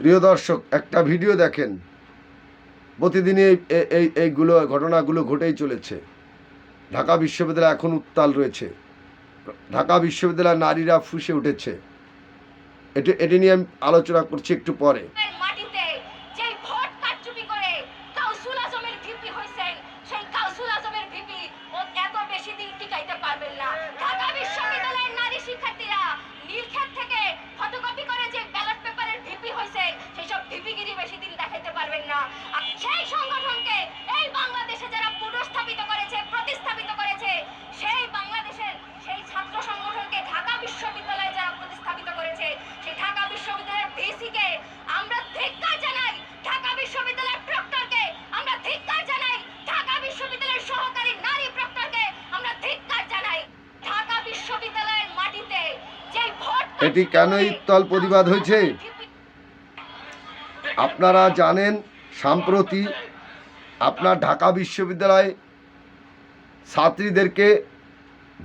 প্রিয় দর্শক, একটা ভিডিও দেখেন। প্রতিদিনই এই এইগুলো, ঘটনাগুলো ঘটেই চলেছে। ঢাকা বিশ্ববিদ্যালয় এখন উত্তাল রয়েছে। ঢাকা বিশ্ববিদ্যালয়ের নারীরা ফুসে উঠেছে। এটি এটি নিয়ে আমি আলোচনা করছি একটু পরে। এটি কেনই উত্তাল প্রতিবাদ হয়েছে? আপনারা জানেন, সাম্প্রতি আপনার ঢাকা বিশ্ববিদ্যালয় ছাত্রীদেরকে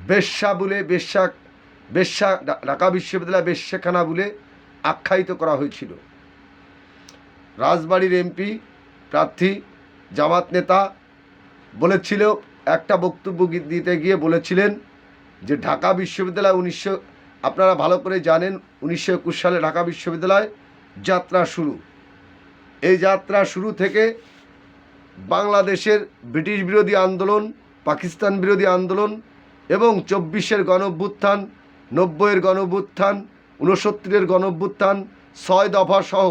বেশ্যা বলে, বেশ্যা বেশ্যা, ঢাকা বিশ্ববিদ্যালয় বেশ্যাখানা বলে আখ্যায়িত করা হয়েছিল রাজবাড়ির এমপি প্রার্থী জামাত নেতা বলেছিল, একটা বক্তব্য দিতে গিয়ে বলেছিলেন যে ঢাকা বিশ্ববিদ্যালয় উনিশশো আপনারা ভালো করে জানেন উনিশশো একুশ সালে ঢাকা বিশ্ববিদ্যালয় যাত্রা শুরু। এই যাত্রা শুরু থেকে বাংলাদেশের ব্রিটিশ বিরোধী আন্দোলন, পাকিস্তান বিরোধী আন্দোলন এবং চব্বিশের গণভ্যুত্থান, নব্বইয়ের গণভ্যুত্থান, ঊনসত্তরের গণভ্যুত্থান, ছয় দফা সহ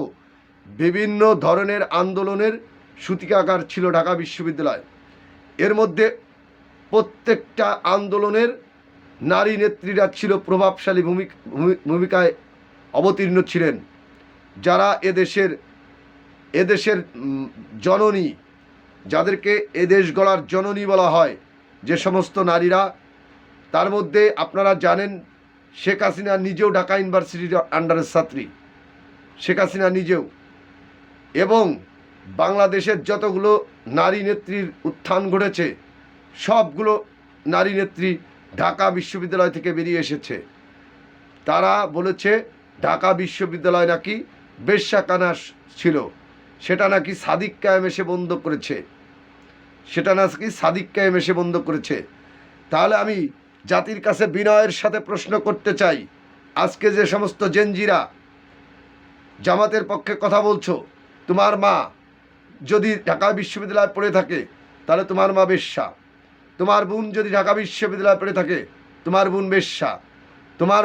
বিভিন্ন ধরনের আন্দোলনের সূতিকাগার ছিল ঢাকা বিশ্ববিদ্যালয়। এর মধ্যে প্রত্যেকটা আন্দোলনের নারী নেত্রীরা ছিল প্রভাবশালী ভূমিক- ভূমি- ভূমিকায় অবতীর্ণ ছিলেন। যারা এদেশের এদেশের জননী, যাদেরকে এদেশ গড়ার জননী বলা হয়, যে সমস্ত নারীরা, তার মধ্যে আপনারা জানেন শেখ হাসিনা নিজেও ঢাকা ইউনিভার্সিটির আন্ডারের ছাত্রী। শেখ হাসিনা নিজেও। এবং বাংলাদেশের যতগুলো নারী নেত্রীর উত্থান ঘটেছে, সবগুলো নারী নেত্রী ঢাকা বিশ্ববিদ্যালয় থেকে বেরিয়ে এসেছে। তারা বলেছে, ঢাকা বিশ্ববিদ্যালয় নাকি বেশ্যাকানা ছিল। সেটা নাকি সাদিক কায়েম এসে বন্ধ করেছে। সেটা নাকি সাদিক কায়েম এসে বন্ধ করেছে। তাহলে আমি জাতির কাছে বিনয়ের সাথে প্রশ্ন করতে চাই। আজকে যে সমস্ত জেনজিরা জামাতের পক্ষে কথা বলছো, তোমার মা যদি ঢাকা বিশ্ববিদ্যালয়ে পড়ে থাকে, তাহলে তোমার মা বেশ্যা। তোমার বোন যদি ঢাকা বিশ্ববিদ্যালয়ে পড়ে থাকে, তোমার বোন বেশ্যা। তোমার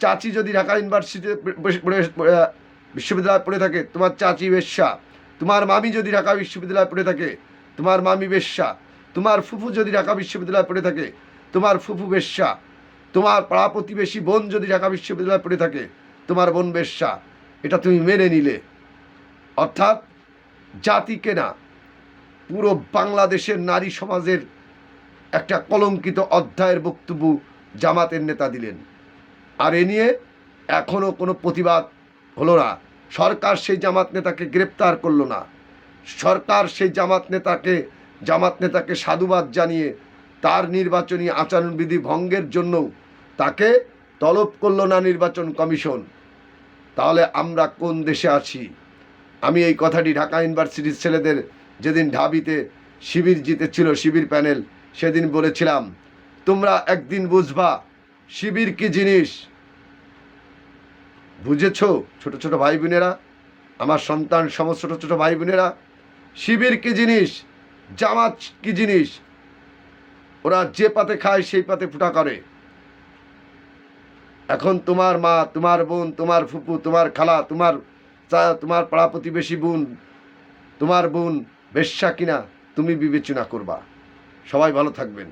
চাচি যদি ঢাকা ইউনিভার্সিটিতে বিশ্ববিদ্যালয়ে পড়ে থাকে, তোমার চাচি বেশ্যা। তোমার মামি যদি ঢাকা বিশ্ববিদ্যালয়ে পড়ে থাকে, তোমার মামি বেশ্যা। তোমার ফুফু যদি ঢাকা বিশ্ববিদ্যালয়ে পড়ে থাকে, তোমার ফুফু বেশ্যা। তোমার পাড়া প্রতিবেশী বোন যদি ঢাকা বিশ্ববিদ্যালয়ে পড়ে থাকে, তোমার বোন বেশ্যা। এটা তুমি মেনে নিলে। অর্থাৎ জাতিকে না পুরো বাংলাদেশের নারী সমাজের একটা কলঙ্কিত অধ্যায়ের বক্তব্য জামাতের নেতা দিলেন। আর এ নিয়ে এখনও কোনো প্রতিবাদ হলো না। সরকার সেই জামাত নেতাকে গ্রেপ্তার করল না। সরকার সেই জামাত নেতাকে জামাত নেতাকে সাধুবাদ জানিয়ে তার নির্বাচনী আচরণবিধি ভঙ্গের জন্য তাকে তলব করল না নির্বাচন কমিশন। তাহলে আমরা কোন দেশে আছি? আমি এই কথাটি ঢাকা ইউনিভার্সিটির ছেলেদের যেদিন ঢাবিতে শিবির জিতেছিল, শিবির প্যানেল, সেদিন বলেছিলাম, তোমরা একদিন বুঝবা, শিবির কি জিনিস? বুঝেছ, ছোট ছোট ভাই বোনেরা আমার সন্তান, সমস্ত ছোট ছোট ভাই বোনেরা শিবির কি জিনিস? জামাত কি জিনিস? ওরা যে পাতে খায়, সেই পাতে ফুটা করে। এখন তোমার মা, তোমার বোন, তোমার ফুপু, তোমার খালা, তোমার তোমার পাড়া প্রতিবেশী বোন, তোমার বোন বেশ্যা কিনা তুমি বিবেচনা করবা। সবাই ভালো থাকবেন।